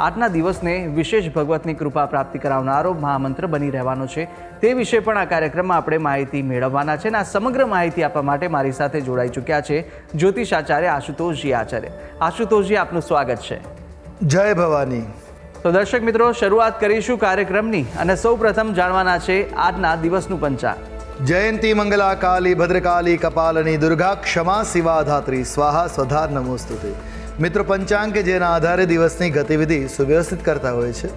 આજના દિવસને વિશેષ ભગવતની કૃપા પ્રાપ્તિ કરાવનારો મહામંત્ર બની રહેવાનો છે. તે વિશે પણ આ કાર્યક્રમમાં આપણે માહિતી મેળવવાના છે અને આ સમગ્ર માહિતી આપવા માટે મારી સાથે જોડાઈ ચૂક્યા છે જ્યોતિષ આચાર્ય આશુતોષજી આચાર્ય. આશુતોષજી આપનું સ્વાગત છે. જય ભવાની. તો દર્શક મિત્રો શરૂઆત કરીશું કાર્યક્રમની અને સૌ પ્રથમ જાણવાના છે આજના દિવસનું પંચાંગ. જયંતી મંગલા કાલી ભદ્રકાલી કપાલની દુર્ગા ક્ષમા શિવાધાત્રી સ્વાહા સ્વધા નમોસ્તુતે. મિત્રો, પંચાંગ કે જેના આધારે દિવસની ગતિવિધિ સુવ્યવસ્થિત કરતા હોય છે,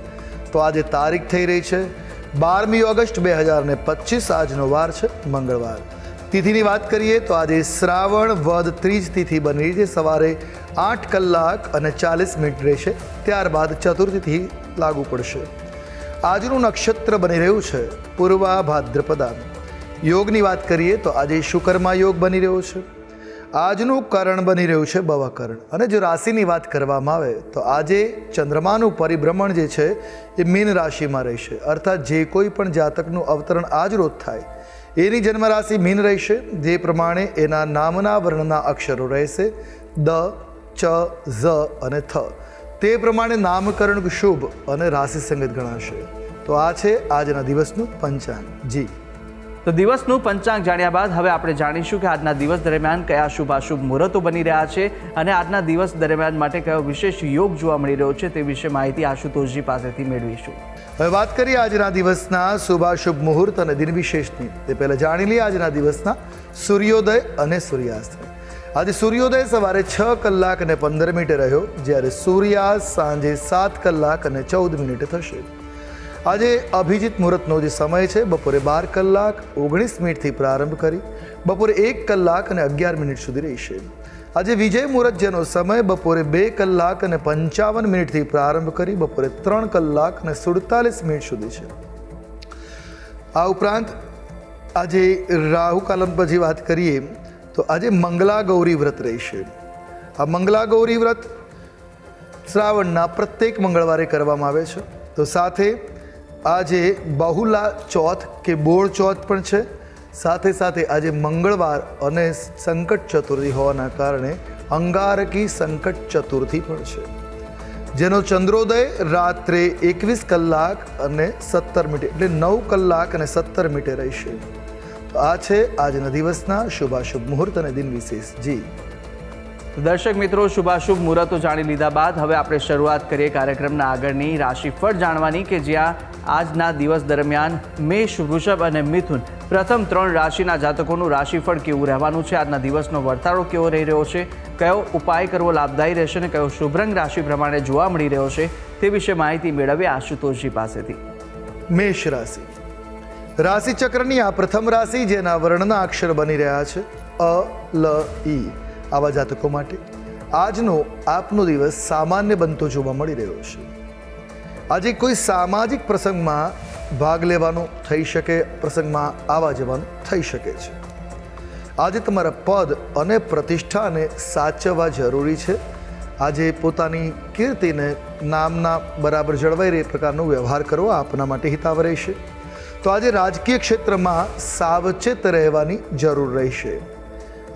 તો આજે તારીખ થઈ રહી છે બારમી ઓગસ્ટ બે હજાર ને પચીસ, આજનો વાર છે મંગળવાર. તિથિની વાત કરીએ તો આજે શ્રાવણ વદ ત્રીજ તિથિ બની રહી છે, સવારે આઠ કલાક અને ચાલીસ મિનિટ રહેશે, ત્યારબાદ ચતુર્થીથી લાગુ પડશે. આજનું નક્ષત્ર બની રહ્યું છે પૂર્વા ભાદ્રપદા યોગની વાત કરીએ તો આજે શુકર્મા યોગ બની રહ્યો છે. આજનું કરણ બની રહ્યું છે બવાકરણ. અને જો રાશિની વાત કરવામાં આવે, તો આજે ચંદ્રમાનું પરિભ્રમણ જે છે, એ મીન રાશિમાં રહેશે. અર્થાત જે કોઈ પણ જાતકનું અવતરણ આજ રોજ થાય. એની જન્મ રાશિ મીન રહેશે. જે પ્રમાણે એના નામના વર્ણના અક્ષરો રહેશે. દ, ચ, ઝ અને થ. તે પ્રમાણે નામકરણ શુભ અને રાશિ સંગત ગણાશે. તો આ છે આજના દિવસનું પંચાંગ. જી. તો દિવસનું પંચાંગ જાણ્યા બાદ હવે આપણે જાણીશું કે આજના દિવસ દરમિયાન કયા શુભાશુભ મુહૂર્તો બની રહ્યા છે અને આજના દિવસ દરમિયાન માટે કયો વિશેષ યોગ જોવા મળી રહ્યો છે તે વિશે માહિતી આશુતોષજી પાસેથી મેળવીશું. હવે વાત કરીએ આજના દિવસના શુભાશુભ મુહૂર્ત અને દિન વિશેષની તે પહેલાં જાણી લઈએ આજના દિવસના સૂર્યોદય અને સૂર્યાસ્ત. આજે સૂર્યોદય સવારે છ કલાક અને પંદર મિનિટે રહ્યો. જ્યારે સૂર્યાસ્ત સાંજે સાત કલાક અને ચૌદ મિનિટે થશે. આજે અભિજીત મુહૂર્તનો જે સમય છે, બપોરે બાર કલાક ઓગણીસ મિનિટથી પ્રારંભ કરી, બપોરે એક કલાક અને અગિયાર મિનિટ સુધી રહેશે. આજે વિજય મુહૂર્ત જેનો સમય બપોરે બે કલાક અને પંચાવન મિનિટથી પ્રારંભ કરી, બપોરે ત્રણ કલાક અને સુડતાલીસ મિનિટ સુધી છે. આ ઉપરાંત આજે રાહુ કાલમ પછી વાત કરીએ, તો આજે મંગલા ગૌરી વ્રત રહેશે. આ મંગલા ગૌરી વ્રત શ્રાવણના પ્રત્યેક મંગળવારે કરવામાં આવે છે. તો સાથે આજે બહુલા ચોથ કે બોળ ચોથ પણ છે. સાથે સાથે આજે મંગળવાર અને સંકટ ચતુર્થી હોવાના કારણે અંગારકી સંકટ ચતુર્થી પણ છે. જેનો ચંદ્રોદય રાત્રે એકવીસ કલાક અને સત્તર મિનિટે એટલે નવ કલાક અને સત્તર મિનિટે રહેશે. તો આ છે આજના દિવસના શુભાશુભ મુહૂર્ત અને દિન વિશેષ જી દર્શક મિત્રો, શુભાશુભ મુહૂર્તો જાણી લીધા બાદ હવે આપણે શરૂઆત કરીએ કાર્યક્રમના આગળની રાશિફળ જાણવાની કે જ્યાં આજના દિવસ દરમિયાન મેષ, વૃષભ અને મિથુન પ્રથમ ત્રણ રાશિના જાતકોનું રાશિફળ કેવું રહેવાનું છે? આજના દિવસનો વર્તારો કેવો રહી રહ્યો છે? કયો ઉપાય કરવો લાભદાયી રહેશે અને કયો શુભરંગ રાશિ પ્રમાણે જોવા મળી રહ્યો છે તે વિશે માહિતી મેળવીએ આશુતોષજી પાસેથી. મેષ રાશિ. રાશિચક્રની આ પ્રથમ રાશિ જેના વર્ણના અક્ષર બની રહ્યા છે, અ, લ ઈ આવા જાતકો માટે આજનો આપનો દિવસ સામાન્ય બનતો જોવા મળી રહ્યો છે. આજે કોઈ સામાજિક પ્રસંગમાં ભાગ લેવાનો થઈ શકે, પ્રસંગમાં આવવા જવાનું થઈ શકે છે. આજે તમારા પદ અને પ્રતિષ્ઠાને સાચવવા જરૂરી છે. આજે પોતાની કીર્તિને નામના બરાબર જળવાઈ રહે પ્રકારનો વ્યવહાર કરવો આપના માટે હિતાવ રહેશે. તો આજે રાજકીય ક્ષેત્રમાં સાવચેત રહેવાની જરૂર રહેશે.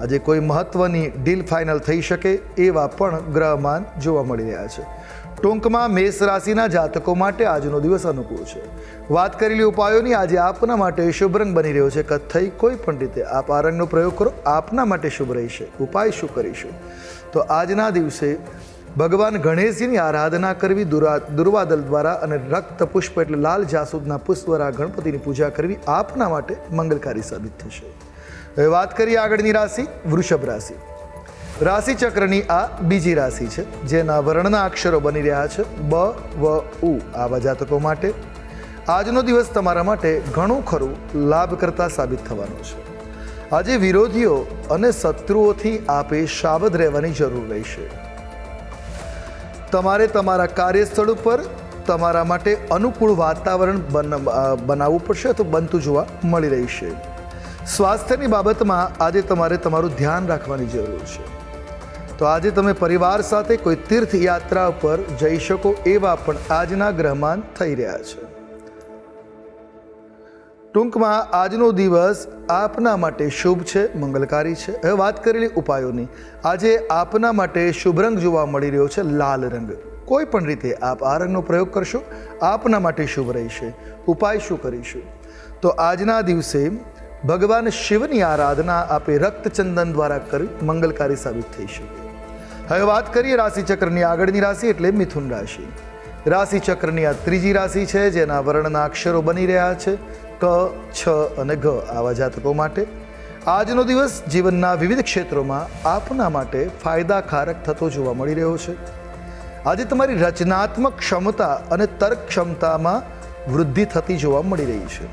આજે કોઈ મહત્ત્વની ડીલ ફાઇનલ થઈ શકે એવા પણ ગ્રહમાન જોવા મળી રહ્યા છે. ટૂંકમાં મેષ રાશિના જાતકો માટે આજનો દિવસ અનુકૂળ છે. વાત કરેલી ઉપાયોની આજે આપના માટે શુભ રંગ બની રહ્યો છે. કથ્થઈ, કોઈ પણ રીતે આપ આ રંગનો પ્રયોગ કરો. આપના માટે શુભ રહેશે. ઉપાય શું કરીશું? તો આજના દિવસે ભગવાન ગણેશજીની આરાધના કરવી દુરા, દુર્વાદલ દ્વારા અને રક્ત પુષ્પ એટલે લાલ જાસૂદના પુષ્પ દ્વારા ગણપતિની પૂજા કરવી આપના માટે મંગલકારી સાબિત થશે. હવે વાત કરીએ આગળની રાશિ, વૃષભ રાશિ. રાશિ ચક્રની આ બીજી રાશિ છે, જેના વર્ણના અક્ષરો બની રહ્યા છે, બ, વ, ઉ આવા જાતકો માટે. આજનો દિવસ તમારા માટે ઘણું ખરું લાભકર્તા સાબિત થવાનો છે. આજે વિરોધીઓ અને શત્રુઓથી આપે સાવધ રહેવાની જરૂર રહેશે. તમારે તમારા કાર્યસ્થળ ઉપર તમારા માટે અનુકૂળ વાતાવરણ બનાવવું પડશે તો બનતું જોવા મળી રહેશે. સ્વાસ્થ્યની બાબતમાં આજે તમારે તમારું ધ્યાન રાખવાની જરૂર છે. તો આજે તમે પરિવાર સાથે કોઈ તીર્થયાત્રા ઉપર જઈ શકો એવા પણ આજના ગ્રહમાન થઈ રહ્યા છે. ટૂંકમાં આજનો દિવસ આપના માટે શુભ છે, મંગલકારી છે. હવે વાત કરેલી ઉપાયોની. આજે આપના માટે શુભ રંગ જોવા મળી રહ્યો છે, લાલ રંગ. કોઈ પણ રીતે આપ આ રંગનો પ્રયોગ કરશો, આપના માટે શુભ રહેશે. ઉપાય શું કરીશું? તો આજના દિવસે ભગવાન શિવની આરાધના આપે રક્તચંદન દ્વારા કરી મંગલકારી સાબિત થઈ શકે. હવે વાત કરીએ રાશિચક્રની આગળની રાશિ એટલે મિથુન રાશિ. રાશિચક્રની આ ત્રીજી રાશિ છે, જેના વર્ણના અક્ષરો બની રહ્યા છે, ક, છ અને ઘ આવા જાતકો માટે. આજનો દિવસ જીવનના વિવિધ ક્ષેત્રોમાં આપના માટે ફાયદાકારક થતો જોવા મળી રહ્યો છે. આજે તમારી રચનાત્મક ક્ષમતા અને તર્ક ક્ષમતામાં વૃદ્ધિ થતી જોવા મળી રહી છે.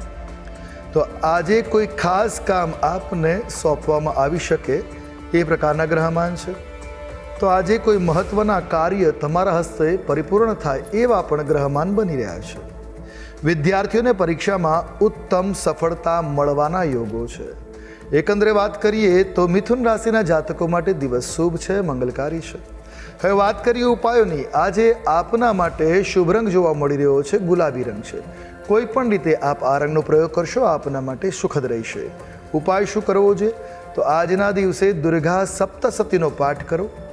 તો આજે કોઈ ખાસ કામ આપને સોંપવામાં આવી શકે એ પ્રકારના ગ્રહમાન છે. તો આજે કોઈ મહત્વના કાર્ય તમારા હસ્તે પરિપૂર્ણ થાય એવા પણ ગ્રહમાન બની રહ્યા છે. વિદ્યાર્થીઓને પરીક્ષામાં ઉત્તમ સફળતા મળવાના યોગો છે. એકંદરે વાત કરીએ તો મિથુન રાશિના જાતકો માટે દિવસ શુભ છે, મંગલકારી છે. હવે વાત કરીએ ઉપાયોની. આજે આપના માટે શુભ રંગ જોવા મળી રહ્યો છે, ગુલાબી રંગ છે. કોઈ પણ રીતે આપ આ રંગનો પ્રયોગ કરશો, આપના માટે સુખદ રહેશે. ઉપાય શું કરવો જોઈએ? તો આજના દિવસે દુર્ગા સપ્તસતીનો પાઠ કરો.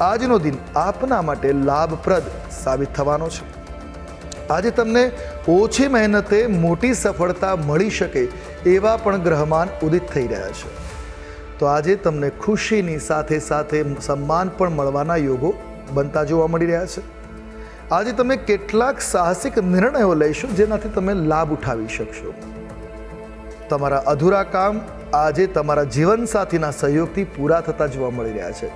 આજનો દિન આપના માટે લાભપ્રદ સાબિત થવાનો છે. આજે તમને ઓછી મહેનતે મોટી સફળતા મળી શકે એવા પણ ગ્રહમાન ઉદિત થઈ રહ્યા છે. તો આજે તમને ખુશીની સાથે સાથે સન્માન પણ મળવાના યોગો બનતા જોવા મળી રહ્યા છે. આજે તમે કેટલાક સાહસિક નિર્ણયો લઈશો જેનાથી તમે લાભ ઉઠાવી શકશો. તમારા અધૂરા કામ આજે તમારા જીવનસાથીના સહયોગથી પૂરા થતા જોવા મળી રહ્યા છે.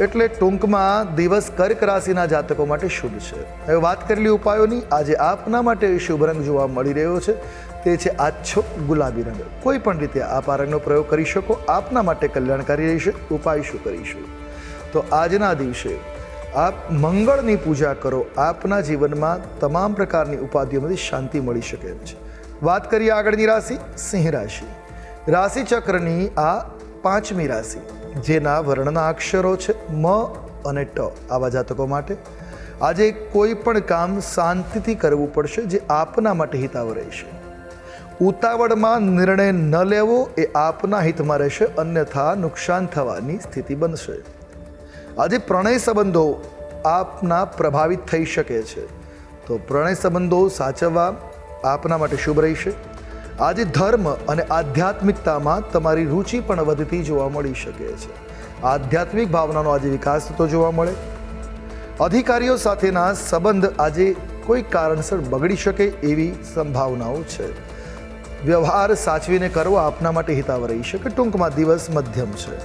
એટલે ટૂંકમાં દિવસ કર્ક રાશિના જાતકો માટે શુભ છે. હવે વાત કરેલી ઉપાયોની, આજે આપના માટે શુભ રંગ જોવા મળી રહ્યો છે. તે છે આછો ગુલાબી રંગ. કોઈ પણ રીતે આપ આ રંગનો પ્રયોગ કરી શકો, આપના માટે કલ્યાણકારી રહેશે, ઉપાય શું કરીશું? તો આજના દિવસે આપ મંગળની પૂજા કરો, આપના જીવનમાં તમામ પ્રકારની ઉપાધિઓમાંથી શાંતિ મળી શકે એમ છે. વાત કરીએ આગળની રાશિ, સિંહ રાશિ. રાશિ ચક્રની આ પાંચમી રાશિ. જેના વર્ણના અક્ષરો છે મ અને ટ આવા જાતકો માટે. આજે કોઈ પણ કામ શાંતિથી કરવું પડશે જે આપના માટે હિતાવ રહેશે. ઉતાવળમાં નિર્ણય ન લેવો એ આપના હિતમાં રહેશે, અન્યથા નુકસાન થવાની સ્થિતિ બનશે. આજે પ્રણય સંબંધો આપના પ્રભાવિત થઈ શકે છે. તો પ્રણય સંબંધો સાચવવા આપના માટે શુભ રહેશે. આજે ધર્મ અને આધ્યાત્મિકતામાં તમારી રુચિ પણ વધતી જોવા મળી શકે છે. આધ્યાત્મિક ભાવનાનો આજે વિકાસ થતો જોવા મળે. અધિકારીઓ સાથેના સંબંધ આજે કોઈ કારણસર બગડી શકે એવી સંભાવનાઓ છે. વ્યવહાર સાચવીને કરવો આપના માટે હિતાવ રહી શકે ટૂંકમાં દિવસ મધ્યમ છે.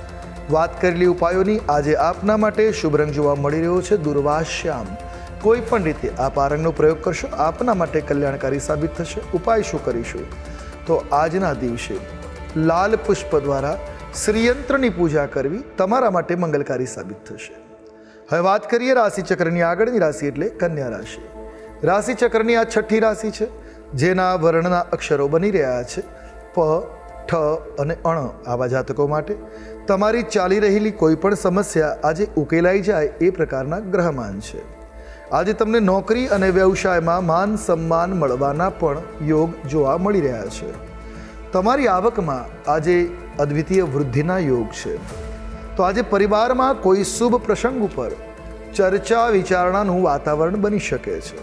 વાત કરેલી ઉપાયોની આજે આપના માટે શુભ રંગ જોવા મળી રહ્યો છે. દુર્વાશ્યામ કોઈ પણ રીતે આપ આ રંગનો પ્રયોગ કરશો, આપના માટે કલ્યાણકારી સાબિત થશે. ઉપાય શું કરીશું? તો આજના દિવસે લાલ પુષ્પ દ્વારા શ્રીયંત્રની પૂજા કરવી તમારા માટે મંગલકારી સાબિત થશે. હવે વાત કરીએ રાશિચક્રની આગળની રાશિ એટલે કન્યા રાશિ. રાશિચક્રની આ છઠ્ઠી રાશિ છે, જેના વર્ણના અક્ષરો બની રહ્યા છે, પ, ઠ અને અણ આવા જાતકો માટે. તમારી ચાલી રહેલી કોઈ પણ સમસ્યા આજે ઉકેલાઈ જાય એ પ્રકારના ગ્રહમાન છે. આજે તમને નોકરી અને વ્યવસાયમાં માન સન્માન મળવાના પણ યોગ જોવા મળી રહ્યા છે. તમારી આવકમાં આજે અદ્વિતીય વૃદ્ધિના યોગ છે. તો આજે પરિવારમાં કોઈ શુભ પ્રસંગ ઉપર ચર્ચા વિચારણાનું વાતાવરણ બની શકે છે.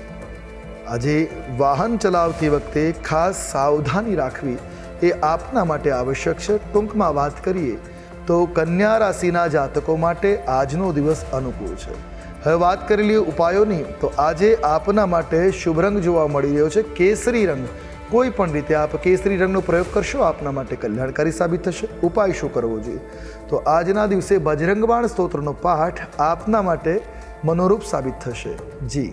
આજે વાહન ચલાવતી વખતે ખાસ સાવધાની રાખવી એ આપના માટે આવશ્યક છે. ટૂંકમાં વાત કરીએ તો કન્યા રાશિના જાતકો માટે આજનો દિવસ અનુકૂળ છે. હવે વાત કરી લઈએ ઉપાયોની, તો આજે આપના માટે શુભ રંગ જોવા મળી રહ્યો છે, કેસરી રંગ. કોઈ પણ રીતે આપ કેસરી રંગનો પ્રયોગ કરશો, આપના માટે કલ્યાણકારી સાબિત થશે. ઉપાય શું કરવો જોઈએ? તો આજના દિવસે બજરંગબાણ સ્તોત્રનો પાઠ આપના માટે મનોરૂપ સાબિત થશે. જી.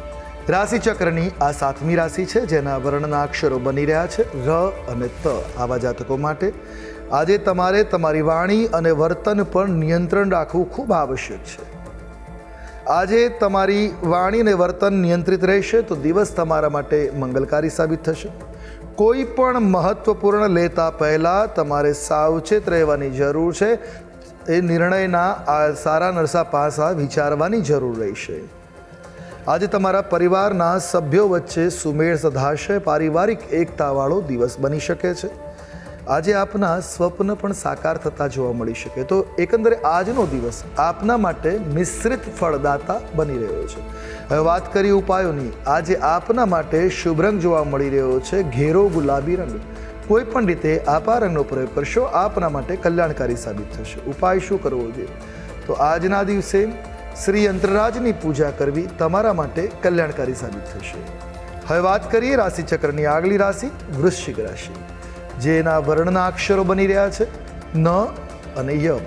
રાશિચક્રની આ સાતમી રાશિ છે, જેના વર્ણના અક્ષરો બની રહ્યા છે, ર અને ત. આવા જાતકો માટે આજે તમારે તમારી વાણી અને વર્તન પર નિયંત્રણ રાખવું ખૂબ આવશ્યક છે. આજે તમારી વાણી અને વર્તન નિયંત્રિત રહેશે, તો દિવસ તમારા માટે મંગલકારી સાબિત થશે. કોઈ પણ મહત્વપૂર્ણ લેતા પહેલાં તમારે સાવચેત રહેવાની જરૂર છે. એ નિર્ણયના આ સારા નરસા પાસા વિચારવાની જરૂર રહેશે. આજે તમારા પરિવારના સભ્યો વચ્ચે સુમેળ સધાશે, પારિવારિક એકતાવાળો દિવસ બની શકે છે. આજે આપના સ્વપ્ન પણ સાકાર થતા જોવા મળી શકે. તો એકંદરે આજનો દિવસ આપના માટે મિશ્રિત ફળદાતા બની રહ્યો છે. હવે વાત કરીએ ઉપાયોની. આજે આપના માટે શુભ રંગ જોવા મળી રહ્યો છે, ઘેરો ગુલાબી રંગ. કોઈ પણ રીતે આપા રંગનો પ્રયોગ કરશો, આપના માટે કલ્યાણકારી સાબિત થશે. ઉપાય શું કરવો જોઈએ? તો આજના દિવસે શ્રી યંત્રરાજની પૂજા કરવી તમારા માટે કલ્યાણકારી સાબિત થશે. હવે વાત કરીએ રાશિચક્રની આગલી રાશિ, વૃશ્ચિક રાશિ, જેના વર્ણના અક્ષરો બની રહ્યા છે, ન અને યમ.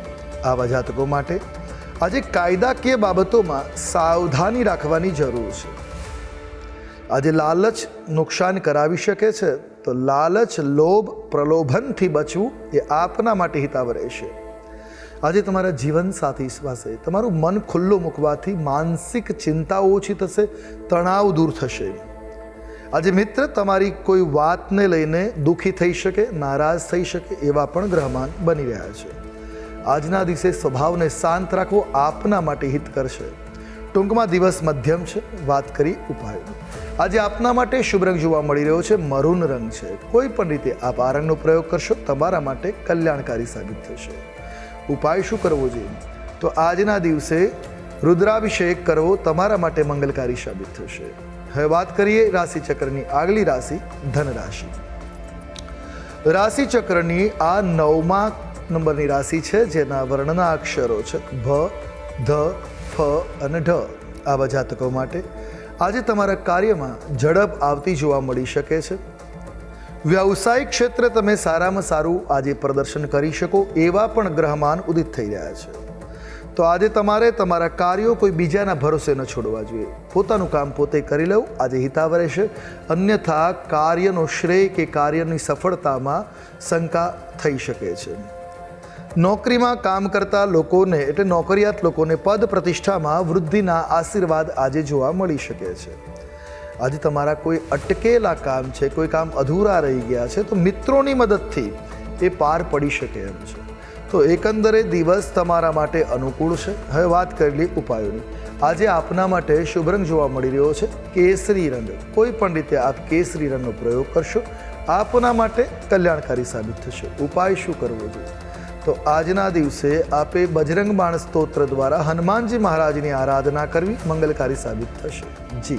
આવા જાતકો માટે આજે કાયદાકીય બાબતોમાં સાવધાની રાખવાની જરૂર છે. આજે લાલચ નુકસાન કરાવી શકે છે, તો લાલચ, લોભ, પ્રલોભનથી બચવું એ આપના માટે હિતાવ રહેશે. આજે તમારા જીવન સાથી પાસે તમારું મન ખુલ્લું મૂકવાથી માનસિક ચિંતાઓ ઓછી થશે, તણાવ દૂર થશે. આજે મિત્ર, તમારી કોઈ વાતને લઈને દુઃખી થઈ શકે, નારાજ થઈ શકે એવા પણ ગ્રહમાન બની રહ્યા છે. આજના દિવસે સ્વભાવને શાંત રાખવો આપના માટે હિત કરશે ટૂંકમાં દિવસ મધ્યમ છે, વાત કરી ઉપાય. આજે આપના માટે શુભ રંગ જોવા મળી રહ્યો છે, મરૂન રંગ છે. કોઈ પણ રીતે આપ આ રંગનો પ્રયોગ કરશો, તમારા માટે કલ્યાણકારી સાબિત થશે. ઉપાય શું કરવો જોઈએ? તો આજના દિવસે રુદ્રાભિષેક કરવો તમારા માટે મંગલકારી સાબિત થશે. હવે વાત કરીએ રાશિ ચક્રની આગલી રાશિ ધન રાશિ રાશિ આ નવમા નંબરની રાશિ છે, જેના વર્ણના અક્ષરો છે ભ, ધ, ફ અને ઢ. આવા જાતકો માટે આજે તમારા કાર્યમાં ઝડપ આવતી જોવા મળી શકે છે. વ્યવસાયિક ક્ષેત્રે તમે સારામાં સારું આજે પ્રદર્શન કરી શકો એવા પણ ગ્રહમાન ઉદિત થઈ રહ્યા છે. તો આજે તમારે તમારા કાર્યો કોઈ બીજાના ભરોસે ન છોડવા જોઈએ. પોતાનું કામ પોતે કરી લેવું આજે હિતાવ રહેશે. અન્યથા કાર્યનો શ્રેય કે કાર્યની સફળતામાં શંકા થઈ શકે છે. નોકરીમાં કામ કરતા લોકોને એટલે નોકરિયાત લોકોને પદ પ્રતિષ્ઠામાં વૃદ્ધિના આશીર્વાદ આજે જોવા મળી શકે છે. આજે તમારા કોઈ અટકેલા કામ છે, કોઈ કામ અધૂરા રહી ગયા છે, તો મિત્રોની મદદથી એ પાર પડી શકે એમ છે. તો એકંદરે દિવસ તમારા માટે અનુકૂળ છે. હવે વાત કરી લઈએ ઉપાયોની. આજે આપના માટે શુભ રંગ જોવા મળી રહ્યો છે, કેસરી રંગ. કોઈ પણ રીતે આપ કેસરી રંગનો પ્રયોગ કરશો, આપના માટે કલ્યાણકારી સાબિત થશે. ઉપાય શું કરવો જોઈએ? તો આજના દિવસે આપે બજરંગ બાણ સ્તોત્ર દ્વારા હનુમાનજી મહારાજની આરાધના કરવી મંગલકારી સાબિત થશે. જી.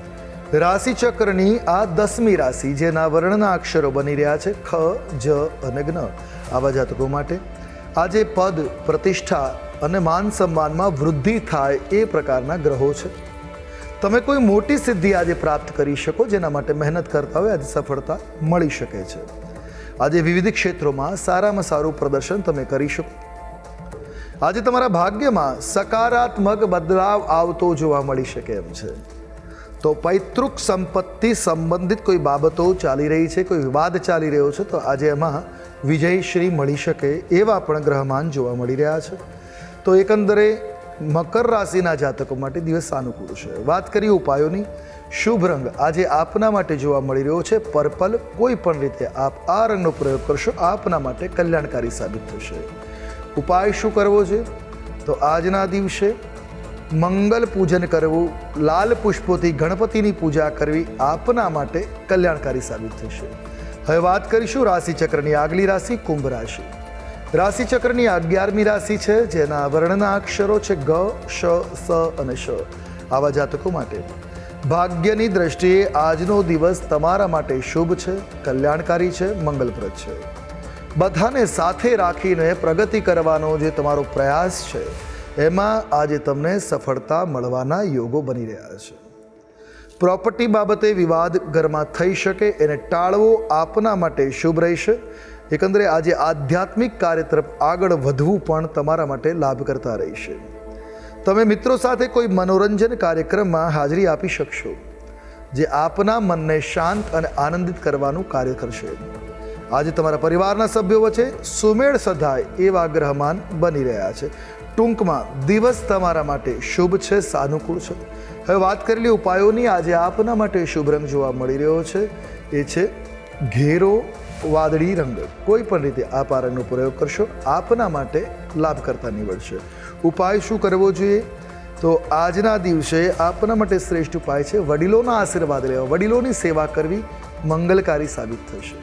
રાશિ ચક્રની આ દસમી રાશિ, જેના વર્ણના અક્ષરો બની રહ્યા છે, ખ, જ અને જ્ઞ. આવા જાતકો માટે આજે પદ, પ્રતિષ્ઠા અને માન સન્માનમાં વૃદ્ધિ થાય એ પ્રકારના ગ્રહો છે. તમે કોઈ મોટી સિદ્ધિ આજે પ્રાપ્ત કરી શકો, જેના માટે મહેનત કરતા હોય, આજે સફળતા મળી શકે છે. આજે વિવિધ ક્ષેત્રોમાં સારામાં સારું પ્રદર્શન તમે કરી શકો. આજે તમારા ભાગ્યમાં સકારાત્મક બદલાવ આવતો જોવા મળી શકે એમ છે. તો પૈતૃક સંપત્તિ સંબંધિત કોઈ બાબતો ચાલી રહી છે, કોઈ વિવાદ ચાલી રહ્યો છે, તો આજે એમાં વિજયશ્રી મળી શકે એવા પણ ગ્રહમાન જોવા મળી રહ્યા છે. તો એકંદરે મકર રાશિના જાતકો માટે દિવસ સાનુકૂળ છે. વાત કરીએ ઉપાયોની. શુભ રંગ આજે આપના માટે જોવા મળી રહ્યો છે. પર્પલ કોઈ પણ રીતે આપ આ રંગનો પ્રયોગ કરશો, આપના માટે કલ્યાણકારી સાબિત થશે. ઉપાય શું કરવો છે? તો આજના દિવસે મંગલ પૂજન કરવું, લાલ પુષ્પોથી ગણપતિની પૂજા કરવી આપના માટે કલ્યાણકારી સાબિત થશે. હવે વાત કરીશું રાશિચક્રની આગલી રાશિ કુંભ રાશિ. રાશિચક્રની અગિયારમી રાશિ છે, જેના વર્ણના અક્ષરો છે ગ, શ, સ અને શ. આવા જાતકો માટે. ભાગ્યની દ્રષ્ટિએ આજનો દિવસ તમારા માટે શુભ છે, કલ્યાણકારી છે, મંગલપ્રદ છે. બધાને સાથે રાખીને પ્રગતિ કરવાનો જે તમારો પ્રયાસ છે એમાં આજે તમને સફળતા મળવાના યોગો બની રહ્યા છે. પ્રોપર્ટી બાબતે વિવાદ ઘરમાં થઈ શકે એને ટાળવો આપના માટે શુભ રહેશે. એકંદરે આજે આધ્યાત્મિક કાર્ય તરફ આગળ વધવું પણ તમારા માટે લાભ કરતા રહેશે. તમે મિત્રો સાથે કોઈ મનોરંજન કાર્યક્રમમાં હાજરી આપી શકશો, જે આપના મનને શાંત અને આનંદિત કરવાનું કાર્ય કરશે. આજે તમારા પરિવારના સભ્યો વચ્ચે સુમેળ સધાય એવા ગ્રહમાન બની રહ્યા છે. ટૂંકમાં દિવસ તમારા માટે શુભ છે, સાનુકૂળ છે. હવે વાત કરેલી ઉપાયોની. આજે આપના માટે શુભ રંગ જોવા મળી રહ્યો છે. એ છે ઘેરો વાદળી રંગ. કોઈ પણ રીતે આપ આ રંગનો પ્રયોગ કરશો, આપના માટે લાભકર્તા નીવડશે. ઉપાય શું કરવો જોઈએ? તો આજના દિવસે આપના માટે શ્રેષ્ઠ ઉપાય છે, વડીલોના આશીર્વાદ લેવા. વડીલોની સેવા કરવી મંગલકારી સાબિત થશે.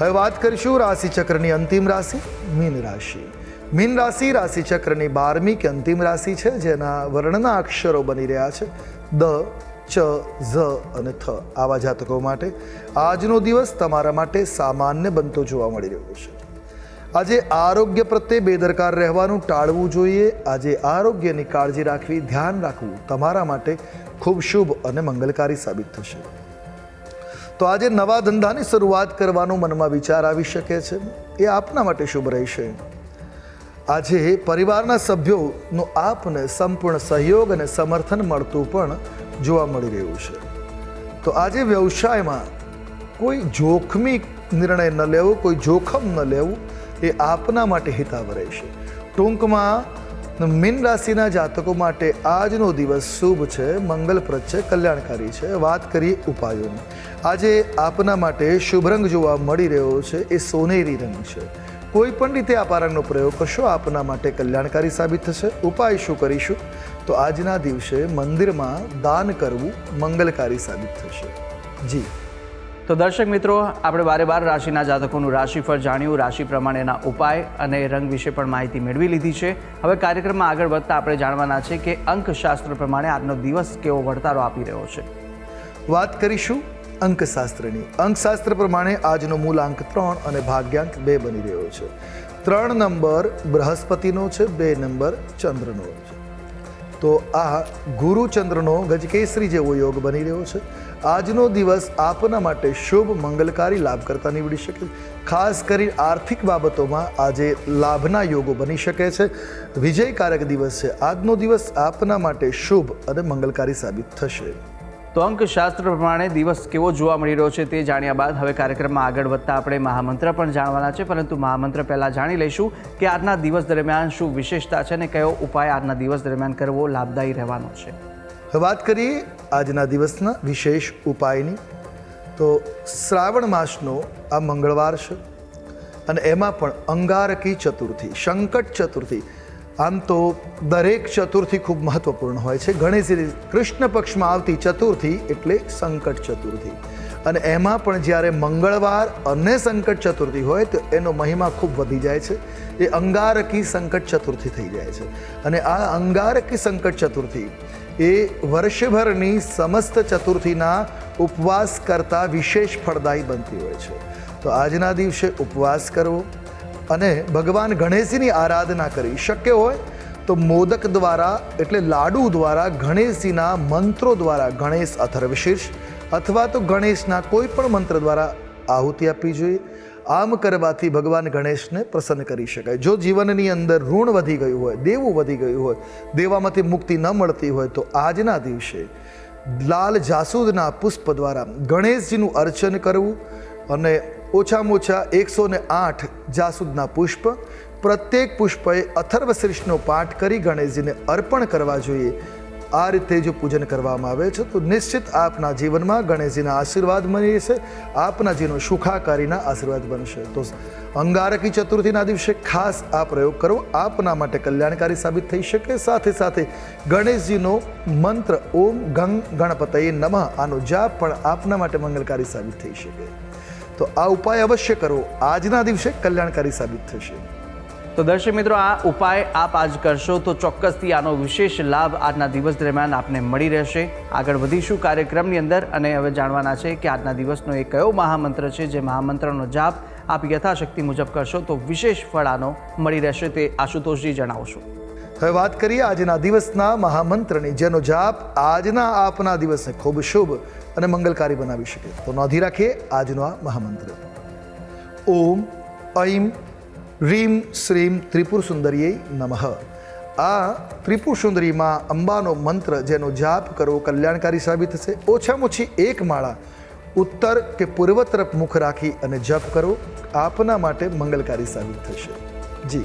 હવે વાત કરીશું રાશિ ચક્રની અંતિમ રાશિ, મીન રાશિ. મીન રાશિ રાશિ ચક્રની બારમી કે અંતિમ રાશિ છે, જેના વર્ણના અક્ષરો બની રહ્યા છે. દ, ચ, ઝ અને થ. આવા જાતકો માટે આજનો દિવસ તમારા માટે સામાન્ય બનતો જોવા મળી રહ્યો છે. આજે આરોગ્ય પ્રત્યે બેદરકાર રહેવાનું ટાળવું જોઈએ. આજે આરોગ્યની કાળજી રાખવી, ધ્યાન રાખવું તમારા માટે ખૂબ શુભ અને મંગલકારી સાબિત થશે. તો આજે નવા ધંધાની શરૂઆત કરવાનો મનમાં વિચાર આવી શકે છે. એ આપના માટે શુભ રહેશે. આજે પરિવારના સભ્યોનો આપને સંપૂર્ણ સહયોગ અને સમર્થન મળતું પણ જોવા મળી રહ્યું છે. તો આજે વ્યવસાયમાં કોઈ જોખમી નિર્ણય ન લેવો, કોઈ જોખમ ન લેવું એ આપના માટે હિતાવ રહેશે. ટૂંકમાં મીન રાશિના જાતકો માટે આજનો દિવસ શુભ છે મંગલપ્રદ છે કલ્યાણકારી છે. વાત કરીએ ઉપાયોની. આજે આપના માટે શુભ રંગ જોવા મળી રહ્યો છે, એ સોનેરી રંગ છે. કોઈ પણ રીતે આ રંગનો પ્રયોગ કરશો આપના માટે કલ્યાણકારી સાબિત થશે. ઉપાય શું કરીશું? તો આજના દિવસે મંદિરમાં દાન કરવું મંગલકારી સાબિત થશે. જી. તો દર્શક મિત્રો આપણે બારે બાર રાશિના જાતકોનું રાશિફળ જાણ્યું રાશિ પ્રમાણેના ઉપાય અને રંગ વિશે પણ માહિતી મેળવી લીધી છે. હવે કાર્યક્રમમાં આગળ વધતા આપણે જાણવાના છે કે અંકશાસ્ત્ર પ્રમાણે આજનો દિવસ કેવો વળતારો આપી રહ્યો છે. વાત કરીશું અંકશાસ્ત્રની. અંકશાસ્ત્ર પ્રમાણે આજનો મૂલાંક ત્રણ અને ભાગ્યાંક બે બની રહ્યો છે. ત્રણ નંબર બૃહસ્પતિનો છે, બે નંબર ચંદ્રનો છે. તો આ ગુરુચંદ્રનો ગજકેસરી જેવો યોગ બની રહ્યો છે. આજનો દિવસ આપના માટે શુભ, મંગલકારી, લાભકર્તા નીવડી શકે. ખાસ કરી આર્થિક બાબતોમાં આજે લાભના યોગો બની શકે છે. વિજયકારક દિવસ છે. આજનો દિવસ આપના માટે શુભ અને મંગલકારી સાબિત થશે. તો અંકશાસ્ત્ર પ્રમાણે દિવસ કેવો જોવા મળી રહ્યો છે તે જાણ્યા બાદ હવે કાર્યક્રમમાં આગળ વધતા આપણે મહામંત્ર પણ જાણવાના છે, પરંતુ મહામંત્ર પહેલાં જાણી લઈશું કે આજના દિવસ દરમિયાન શું વિશેષતા છે અને કયો ઉપાય આજના દિવસ દરમિયાન કરવો લાભદાયી રહેવાનો છે. વાત કરીએ આજના દિવસના વિશેષ ઉપાયની. તો શ્રાવણ માસનો આ મંગળવાર છે અને એમાં પણ અંગારકી ચતુર્થી, સંકટ ચતુર્થી આમ તો દરેક ચતુર્થી ખૂબ મહત્વપૂર્ણ હોય છે. ગણેશજી કૃષ્ણ પક્ષમાં આવતી ચતુર્થી એટલે સંકટ ચતુર્થી. અને એમાં પણ જ્યારે મંગળવાર અને સંકટ ચતુર્થી હોય તો એનો મહિમા ખૂબ વધી જાય છે. એ અંગારકી સંકટ ચતુર્થી થઈ જાય છે. અને આ અંગારકી સંકટ ચતુર્થી એ વર્ષભરની સમસ્ત ચતુર્થીના ઉપવાસ કરતાં વિશેષ ફળદાયી બનતી હોય છે. તો આજના દિવસે ઉપવાસ કરવો અને ભગવાન ગણેશજીની આરાધના કરી. શક્ય હોય તો મોદક દ્વારા, એટલે લાડુ દ્વારા, ગણેશજીના મંત્રો દ્વારા ગણેશ અથર્વશીર્ષ અથવા તો ગણેશના કોઈ પણ મંત્ર દ્વારા આહુતિ આપવી જોઈએ. આમ કરવાથી ભગવાન ગણેશને પ્રસન્ન કરી શકાય. જો જીવનની અંદર ઋણ વધી ગયું હોય, દેવું વધી ગયું હોય, દેવામાંથી મુક્તિ ન મળતી હોય, તો આજના દિવસે લાલ જાસૂદના પુષ્પ દ્વારા ગણેશજીનું અર્ચન કરવું અને ઓછામાં ઓછા એકસો ને આઠ જાસૂદના પુષ્પ, પ્રત્યેક પુષ્પએ અથર્વ શીર્ષનો પાઠ કરી ગણેશજીને અર્પણ કરવા જોઈએ. આ રીતે જો પૂજન કરવામાં આવે છે, તો નિશ્ચિત આપના જીવનમાં ગણેશજીના આશીર્વાદ મળી છે, આપના જીવનો સુખાકારીના આશીર્વાદ બનશે. તો અંગારકી ચતુર્થીના દિવસે ખાસ આ પ્રયોગ કરો, આપના માટે કલ્યાણકારી સાબિત થઈ શકે. સાથે સાથે ગણેશજીનો મંત્ર ઓમ ગંગ ગણપતયે નમઃ આનો જાપ પણ આપના માટે મંગલકારી સાબિત થઈ શકે. તો આ ઉપાય અવશ્ય કરો. આજના દિવસે કલ્યાણકારી સાબિત થશે. તો દર્શક મિત્રો, આ ઉપાય આપ આજ કરશો તો ચોક્કસથી આનો વિશેષ લાભ આજના દિવસ દરમિયાન આપને મળી રહેશે. આગળ વધીશું કાર્યક્રમની અંદર અને હવે જાણવાના છે કે આજના દિવસનો એ કયો મહામંત્ર છે જે મહામંત્રનો જાપ આપ યથાશક્તિ મુજબ કરશો તો વિશેષ ફળ આનો મળી રહેશે તે આશુતોષજી જણાવશો. હવે વાત કરીએ આજના દિવસના મહામંત્રની, જેનો જાપ આજના આપના દિવસને ખૂબ શુભ અને મંગલકારી બનાવી શકે. તો નોંધી રાખીએ આજનો આ મહામંત્ર. ઓમ ઐમ રીમ શ્રીમ ત્રિપુર સુંદરીય નમઃ. આ ત્રિપુર સુંદરીમાં અંબાનો મંત્ર જેનો જાપ કરવો કલ્યાણકારી સાબિત થશે. ઓછામાં ઓછી એક માળા ઉત્તર કે પૂર્વ તરફ મુખ રાખી અને જપ કરો. આપના માટે મંગલકારી સાબિત થશે. જી.